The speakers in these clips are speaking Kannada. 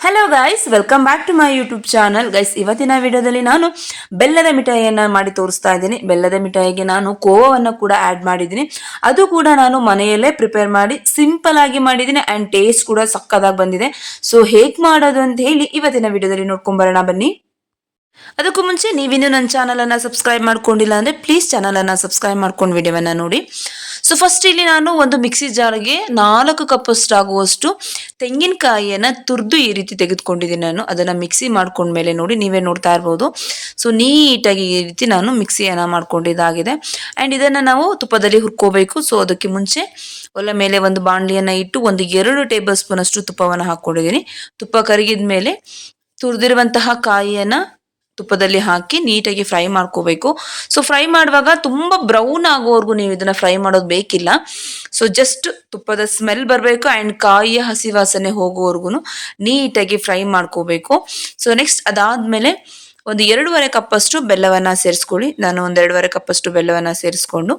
Hello guys welcome back to my YouTube channel guys ಇವತ್ತಿನ ವಿಡಿಯೋದಲ್ಲಿ ನಾನು ಬೆಲ್ಲದ ಮಿಠಾಯಿಯನ್ನು ಮಾಡಿ ತೋರಿಸ್ತಾ ಇದ್ದೀನಿ. ಬೆಲ್ಲದ ಮಿಠಾಯಿಗೆ ನಾನು ಕೋವವನ್ನು ಕೂಡ ಆ್ಯಡ್ ಮಾಡಿದ್ದೀನಿ. ಅದು ಕೂಡ ನಾನು ಮನೆಯಲ್ಲೇ ಪ್ರಿಪೇರ್ ಮಾಡಿ ಸಿಂಪಲ್ ಆಗಿ ಮಾಡಿದ್ದೀನಿ ಆ್ಯಂಡ್ ಟೇಸ್ಟ್ ಕೂಡ ಸಕ್ಕದಾಗಿ ಬಂದಿದೆ. ಸೊ ಹೇಗೆ ಮಾಡೋದು ಅಂತ ಹೇಳಿ ಇವತ್ತಿನ ವಿಡಿಯೋದಲ್ಲಿ ನೋಡ್ಕೊಂಬರೋಣ ಬನ್ನಿ. ಅದಕ್ಕೂ ಮುಂಚೆ ನೀವಿನ್ನೂ ನನ್ನ ಚಾನಲನ್ನು ಸಬ್ಸ್ಕ್ರೈಬ್ ಮಾಡ್ಕೊಂಡಿಲ್ಲ ಅಂದರೆ ಪ್ಲೀಸ್ ಚಾನಲನ್ನು ಸಬ್ಸ್ಕ್ರೈಬ್ ಮಾಡ್ಕೊಂಡು ವಿಡಿಯೋವನ್ನು ನೋಡಿ. ಸೊ ಫಸ್ಟ್ ಇಲ್ಲಿ ನಾನು ಒಂದು ಮಿಕ್ಸಿ ಜಾರ್ಗೆ ನಾಲ್ಕು ಕಪ್ಪಷ್ಟು ಆಗುವಷ್ಟು ತೆಂಗಿನಕಾಯಿಯನ್ನು ತುರಿದು ಈ ರೀತಿ ತೆಗೆದುಕೊಂಡಿದ್ದೀನಿ ನಾನು. ಅದನ್ನು ಮಿಕ್ಸಿ ಮಾಡ್ಕೊಂಡ್ಮೇಲೆ ನೋಡಿ ನೀವೇ ನೋಡ್ತಾ ಇರ್ಬೋದು. ಸೊ ನೀಟಾಗಿ ಈ ರೀತಿ ನಾನು ಮಿಕ್ಸಿಯನ್ನು ಮಾಡ್ಕೊಂಡಿದ್ದಾಗಿದೆ ಆ್ಯಂಡ್ ಇದನ್ನು ನಾವು ತುಪ್ಪದಲ್ಲಿ ಹುರ್ಕೋಬೇಕು. ಸೊ ಅದಕ್ಕೆ ಮುಂಚೆ ಒಲೆ ಮೇಲೆ ಒಂದು ಬಾಣಲಿಯನ್ನು ಇಟ್ಟು ಒಂದು ಎರಡು ಟೇಬಲ್ ಸ್ಪೂನ್ ಅಷ್ಟು ತುಪ್ಪವನ್ನು ಹಾಕ್ಕೊಂಡಿದ್ದೀನಿ ತುಪ್ಪ ಕರಗಿದ ಮೇಲೆ ತುರಿದಿರುವಂತಹ ಕಾಯಿಯನ್ನು ತುಪ್ಪದಲ್ಲಿ ಹಾಕಿ ನೀಟಾಗಿ ಫ್ರೈ ಮಾಡ್ಕೋಬೇಕು. ಸೊ ಫ್ರೈ ಮಾಡುವಾಗ ತುಂಬ ಬ್ರೌನ್ ಆಗೋವರೆಗೂ ನೀವು ಇದನ್ನು ಫ್ರೈ ಮಾಡೋದು ಬೇಕಿಲ್ಲ. ಸೊ ಜಸ್ಟ್ ತುಪ್ಪದ ಸ್ಮೆಲ್ ಬರಬೇಕು ಆ್ಯಂಡ್ ಕಾಯಿಯ ಹಸಿ ವಾಸನೆ ಹೋಗೋವರೆಗೂ ನೀಟಾಗಿ ಫ್ರೈ ಮಾಡ್ಕೋಬೇಕು. ಸೊ ನೆಕ್ಸ್ಟ್ ಅದಾದಮೇಲೆ ಒಂದು ಎರಡೂವರೆ ಕಪ್ಪಷ್ಟು ಬೆಲ್ಲವನ್ನು ಸೇರಿಸ್ಕೊಳ್ಳಿ. ನಾನು ಒಂದು ಎರಡೂವರೆ ಕಪ್ಪಷ್ಟು ಬೆಲ್ಲವನ್ನು ಸೇರಿಸ್ಕೊಂಡು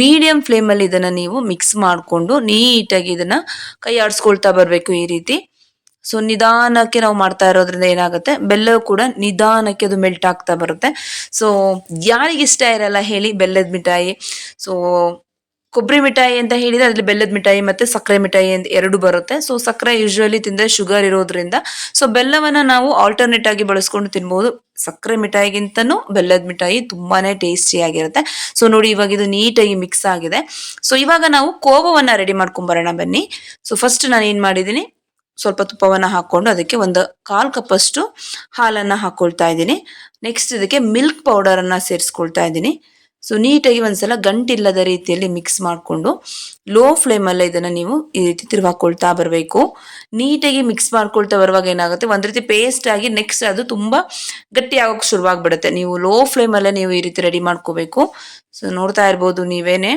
ಮೀಡಿಯಂ ಫ್ಲೇಮಲ್ಲಿ ಇದನ್ನು ನೀವು ಮಿಕ್ಸ್ ಮಾಡಿಕೊಂಡು ನೀಟಾಗಿ ಇದನ್ನು ಕೈ ಆಡಿಸ್ಕೊಳ್ತಾ ಬರಬೇಕು ಈ ರೀತಿ. ಸೊ ನಿಧಾನಕ್ಕೆ ನಾವು ಮಾಡ್ತಾ ಇರೋದ್ರಿಂದ ಏನಾಗುತ್ತೆ? ಬೆಲ್ಲ ಕೂಡ ನಿಧಾನಕ್ಕೆ ಅದು ಮೆಲ್ಟ್ ಆಗ್ತಾ ಬರುತ್ತೆ. ಸೊ ಯಾರಿಗೆ ಇಷ್ಟ ಇರಲ್ಲ ಹೇಳಿ ಬೆಲ್ಲದ ಮಿಠಾಯಿ. ಸೊ ಕೊಬ್ಬರಿ ಮಿಠಾಯಿ ಅಂತ ಹೇಳಿದ್ರೆ ಅದ್ರಲ್ಲಿ ಬೆಲ್ಲದ ಮಿಠಾಯಿ ಮತ್ತೆ ಸಕ್ಕರೆ ಮಿಠಾಯಿ ಅಂತ ಎರಡು ಬರುತ್ತೆ. ಸೊ ಸಕ್ಕರೆ ಯೂಶುವಲಿ ತಿಂದ್ರೆ ಶುಗರ್ ಇರೋದ್ರಿಂದ. ಸೊ ಬೆಲ್ಲವನ್ನ ನಾವು ಆಲ್ಟರ್ನೇಟ್ ಆಗಿ ಬಳಸ್ಕೊಂಡು ತಿನ್ಬಹುದು ಸಕ್ಕರೆ ಮಿಠಾಯಿಗಿಂತನೂ ಬೆಲ್ಲದ ಮಿಠಾಯಿ ತುಂಬಾನೇ ಟೇಸ್ಟಿ ಆಗಿರುತ್ತೆ. ಸೊ ನೋಡಿ ಇವಾಗ ಇದು ನೀಟಾಗಿ ಮಿಕ್ಸ್ ಆಗಿದೆ. ಸೊ ಇವಾಗ ನಾವು ಕೋವವನ್ನ ರೆಡಿ ಮಾಡ್ಕೊಂಬರೋಣ ಬನ್ನಿ. ಸೊ ಫಸ್ಟ್ ನಾನು ಏನ್ ಮಾಡಿದ್ದೀನಿ? ಸ್ವಲ್ಪ ತುಪ್ಪವನ್ನು ಹಾಕ್ಕೊಂಡು ಅದಕ್ಕೆ ಒಂದು ಕಾಲು ಕಪ್ಪಷ್ಟು ಹಾಲನ್ನು ಹಾಕ್ಕೊಳ್ತಾ ಇದ್ದೀನಿ. ನೆಕ್ಸ್ಟ್ ಇದಕ್ಕೆ ಮಿಲ್ಕ್ ಪೌಡರನ್ನು ಸೇರಿಸ್ಕೊಳ್ತಾ ಇದ್ದೀನಿ. ಸೊ ನೀಟಾಗಿ ಒಂದ್ಸಲ ಗಂಟಿಲ್ಲದ ರೀತಿಯಲ್ಲಿ ಮಿಕ್ಸ್ ಮಾಡಿಕೊಂಡು ಲೋ ಫ್ಲೇಮಲ್ಲೇ ಇದನ್ನು ನೀವು ಈ ರೀತಿ ತಿರುವಾಕೊಳ್ತಾ ಬರಬೇಕು. ನೀಟಾಗಿ ಮಿಕ್ಸ್ ಮಾಡ್ಕೊಳ್ತಾ ಬರುವಾಗ ಏನಾಗುತ್ತೆ? ಒಂದು ರೀತಿ ಪೇಸ್ಟ್ ಆಗಿ ನೆಕ್ಸ್ಟ್ ಅದು ತುಂಬ ಗಟ್ಟಿ ಆಗೋಕ್ಕೆ ಶುರುವಾಗ್ಬಿಡುತ್ತೆ. ನೀವು ಲೋ ಫ್ಲೇಮಲ್ಲೇ ನೀವು ಈ ರೀತಿ ರೆಡಿ ಮಾಡ್ಕೋಬೇಕು. ಸೊ ನೋಡ್ತಾ ಇರ್ಬೋದು ನೀವೇನೆ.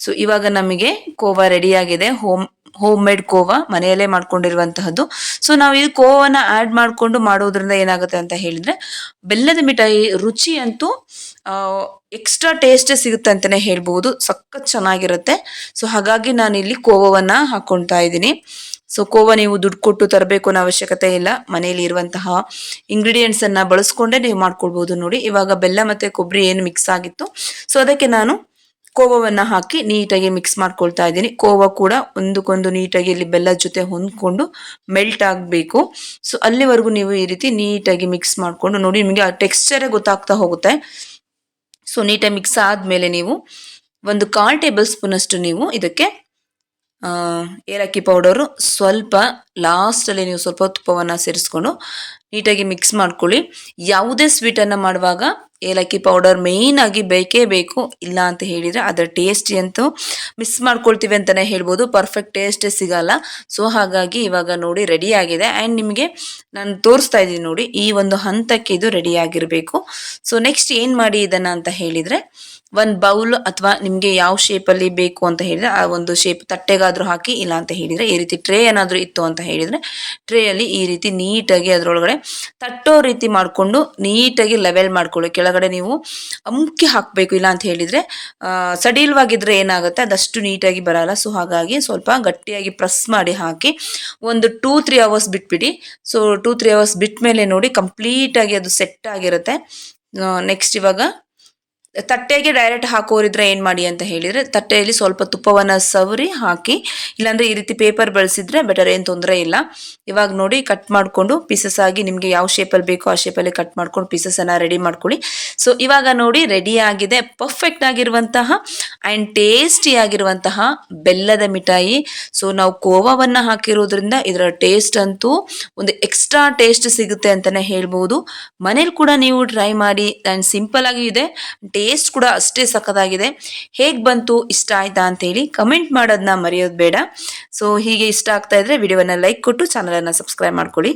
ಸೊ ಇವಾಗ ನಮಗೆ ಕೋವಾ ರೆಡಿಯಾಗಿದೆ ಹೋಮ್ ಹೋಮ್ ಮೇಡ್ ಕೋವಾ ಮನೆಯಲ್ಲೇ ಮಾಡ್ಕೊಂಡಿರುವಂತಹದ್ದು. ಸೊ ನಾವು ಈ ಕೋವನ್ನ ಆಡ್ ಮಾಡಿಕೊಂಡು ಮಾಡೋದ್ರಿಂದ ಏನಾಗುತ್ತೆ ಅಂತ ಹೇಳಿದ್ರೆ, ಬೆಲ್ಲದ ಮಿಠಾಯಿ ರುಚಿ ಅಂತೂ ಎಕ್ಸ್ಟ್ರಾ ಟೇಸ್ಟ್ ಸಿಗುತ್ತೆ ಅಂತಾನೆ ಹೇಳ್ಬೋದು ಸಖತ್ ಚೆನ್ನಾಗಿರುತ್ತೆ. ಸೊ ಹಾಗಾಗಿ ನಾನು ಇಲ್ಲಿ ಕೋವವನ್ನ ಹಾಕೊಳ್ತಾ ಇದ್ದೀನಿ. ಸೊ ಕೋವ ನೀವು ದುಡ್ಡು ಕೊಟ್ಟು ತರಬೇಕು ಅನ್ನೋ ಅವಶ್ಯಕತೆ ಇಲ್ಲ. ಮನೆಯಲ್ಲಿ ಇರುವಂತಹ ಇಂಗ್ರೀಡಿಯೆಂಟ್ಸ್ ಅನ್ನ ಬಳಸ್ಕೊಂಡೇ ನೀವು ಮಾಡ್ಕೊಳ್ಬಹುದು ನೋಡಿ. ಇವಾಗ ಬೆಲ್ಲ ಮತ್ತೆ ಕೊಬ್ಬರಿ ಏನು ಮಿಕ್ಸ್ ಆಗಿತ್ತು. ಸೊ ಅದಕ್ಕೆ ನಾನು ಕೋವವನ್ನು ಹಾಕಿ ನೀಟಾಗಿ ಮಿಕ್ಸ್ ಮಾಡ್ಕೊಳ್ತಾ ಇದ್ದೀನಿ. ಕೋವ ಕೂಡ ಒಂದಕ್ಕೊಂದು ನೀಟಾಗಿ ಇಲ್ಲಿ ಬೆಲ್ಲದ ಜೊತೆ ಹೊಂದ್ಕೊಂಡು ಮೆಲ್ಟ್ ಆಗಬೇಕು. ಸೊ ಅಲ್ಲಿವರೆಗೂ ನೀವು ಈ ರೀತಿ ನೀಟಾಗಿ ಮಿಕ್ಸ್ ಮಾಡಿಕೊಂಡು ನೋಡಿ, ನಿಮಗೆ ಆ ಟೆಕ್ಸ್ಚರೇ ಗೊತ್ತಾಗ್ತಾ ಹೋಗುತ್ತೆ. ಸೊ ನೀಟಾಗಿ ಮಿಕ್ಸ್ ಆದಮೇಲೆ ನೀವು ಒಂದು ಕಾಲ್ ಟೇಬಲ್ ಸ್ಪೂನ್ ಅಷ್ಟು ನೀವು ಇದಕ್ಕೆ ಏಲಕ್ಕಿ ಪೌಡರು ಸ್ವಲ್ಪ ಲಾಸ್ಟಲ್ಲಿ ನೀವು ಸ್ವಲ್ಪ ತುಪ್ಪವನ್ನು ಸೇರಿಸ್ಕೊಂಡು ನೀಟಾಗಿ ಮಿಕ್ಸ್ ಮಾಡ್ಕೊಳ್ಳಿ. ಯಾವುದೇ ಸ್ವೀಟನ್ನು ಮಾಡುವಾಗ ಏಲಕ್ಕಿ ಪೌಡರ್ ಮೇಯ್ನಾಗಿ ಬೇಕೇ ಬೇಕು, ಇಲ್ಲ ಅಂತ ಹೇಳಿದರೆ ಅದರ ಟೇಸ್ಟ್ ಅಂತೂ ಮಿಸ್ ಮಾಡ್ಕೊಳ್ತೀವಿ ಅಂತಲೇ ಹೇಳ್ಬೋದು. ಪರ್ಫೆಕ್ಟ್ ಟೇಸ್ಟೇ ಸಿಗಲ್ಲ. ಸೊ ಹಾಗಾಗಿ ಇವಾಗ ನೋಡಿ ರೆಡಿ ಆಗಿದೆ. ಆ್ಯಂಡ್ ನಿಮಗೆ ನಾನು ತೋರಿಸ್ತಾ ಇದ್ದೀನಿ ನೋಡಿ, ಈ ಒಂದು ಹಂತಕ್ಕೆ ಇದು ರೆಡಿ ಆಗಿರಬೇಕು. ಸೊ ನೆಕ್ಸ್ಟ್ ಏನು ಮಾಡಿ ಇದನ್ನು ಅಂತ ಹೇಳಿದರೆ ಒಂದು ಬೌಲ್ ಅಥವಾ ನಿಮಗೆ ಯಾವ ಶೇಪಲ್ಲಿ ಬೇಕು ಅಂತ ಹೇಳಿದ್ರೆ ಆ ಒಂದು ಶೇಪ್ ತಟ್ಟೆಗಾದರೂ ಹಾಕಿ, ಇಲ್ಲ ಅಂತ ಹೇಳಿದ್ರೆ ಈ ರೀತಿ ಟ್ರೇ ಏನಾದರೂ ಇತ್ತು ಅಂತ ಹೇಳಿದ್ರೆ ಟ್ರೇ ಅಲ್ಲಿ ಈ ರೀತಿ ನೀಟಾಗಿ ಅದರೊಳಗಡೆ ತಟ್ಟೋ ರೀತಿ ಮಾಡಿಕೊಂಡು ನೀಟಾಗಿ ಲೆವೆಲ್ ಮಾಡ್ಕೊಳ್ಳಿ. ಕೆಳಗಡೆ ನೀವು ಅಮುಕ್ಕಿ ಹಾಕಬೇಕು, ಇಲ್ಲ ಅಂತ ಹೇಳಿದರೆ ಸಡಿಲವಾಗಿದ್ರೆ ಏನಾಗುತ್ತೆ, ಅದಷ್ಟು ನೀಟಾಗಿ ಬರಲ್ಲ. ಸೊ ಹಾಗಾಗಿ ಸ್ವಲ್ಪ ಗಟ್ಟಿಯಾಗಿ ಪ್ರೆಸ್ ಮಾಡಿ ಹಾಕಿ ಒಂದು ಟೂ ತ್ರೀ ಅವರ್ಸ್ ಬಿಟ್ಬಿಡಿ. ಸೊ ಟೂ ತ್ರೀ ಅವರ್ಸ್ ಬಿಟ್ಟ ಮೇಲೆ ನೋಡಿ ಕಂಪ್ಲೀಟಾಗಿ ಅದು ಸೆಟ್ ಆಗಿರುತ್ತೆ. ನೆಕ್ಸ್ಟ್ ಇವಾಗ ತಟ್ಟೆಗೆ ಡೈರೆಕ್ಟ್ ಹಾಕೋರಿದ್ರೆ ಏನು ಮಾಡಿ ಅಂತ ಹೇಳಿದರೆ, ತಟ್ಟೆಯಲ್ಲಿ ಸ್ವಲ್ಪ ತುಪ್ಪವನ್ನು ಸವರಿ ಹಾಕಿ, ಇಲ್ಲಾಂದರೆ ಈ ರೀತಿ ಪೇಪರ್ ಬಳಸಿದ್ರೆ ಬೆಟರ್ ಏನು ತೊಂದರೆ ಇಲ್ಲ. ಇವಾಗ ನೋಡಿ ಕಟ್ ಮಾಡಿಕೊಂಡು ಪೀಸಸ್ ಆಗಿ ನಿಮಗೆ ಯಾವ ಶೇಪಲ್ಲಿ ಬೇಕೋ ಆ ಶೇಪಲ್ಲಿ ಕಟ್ ಮಾಡ್ಕೊಂಡು ಪೀಸಸನ್ನು ರೆಡಿ ಮಾಡ್ಕೊಳ್ಳಿ. ಸೊ ಇವಾಗ ನೋಡಿ ರೆಡಿ ಆಗಿದೆ ಪರ್ಫೆಕ್ಟ್ ಆಗಿರುವಂತಹ ಆ್ಯಂಡ್ ಟೇಸ್ಟಿ ಆಗಿರುವಂತಹ ಬೆಲ್ಲದ ಮಿಠಾಯಿ. ಸೊ ನಾವು ಕೋವಾವನ್ನು ಹಾಕಿರೋದ್ರಿಂದ ಇದರ ಟೇಸ್ಟ್ ಅಂತೂ ಒಂದು ಎಕ್ಸ್ಟ್ರಾ ಟೇಸ್ಟ್ ಸಿಗುತ್ತೆ ಅಂತಲೇ ಹೇಳ್ಬೋದು. ಮನೇಲಿ ಕೂಡ ನೀವು ಟ್ರೈ ಮಾಡಿ ಆ್ಯಂಡ್ ಸಿಂಪಲ್ ಆಗಿ ಇದೆ. ಟೇಸ್ಟ್ ಕೂಡ ಅಷ್ಟೇ ಸಖತ್ತಾಗಿದೆ. ಹೇಗೆ ಬಂತು ಇಷ್ಟ ಆಯ್ತಾ ಅಂತೇಳಿ ಕಮೆಂಟ್ ಮಾಡೋದನ್ನ ಮರೆಯೋದು ಬೇಡ. ಸೊ ಹೀಗೆ ಇಷ್ಟ ಆಗ್ತಾ ಇದ್ರೆ ವಿಡಿಯೋನ ಲೈಕ್ ಕೊಟ್ಟು ಚಾನಲನ್ನು ಸಬ್ಸ್ಕ್ರೈಬ್ ಮಾಡ್ಕೊಳ್ಳಿ.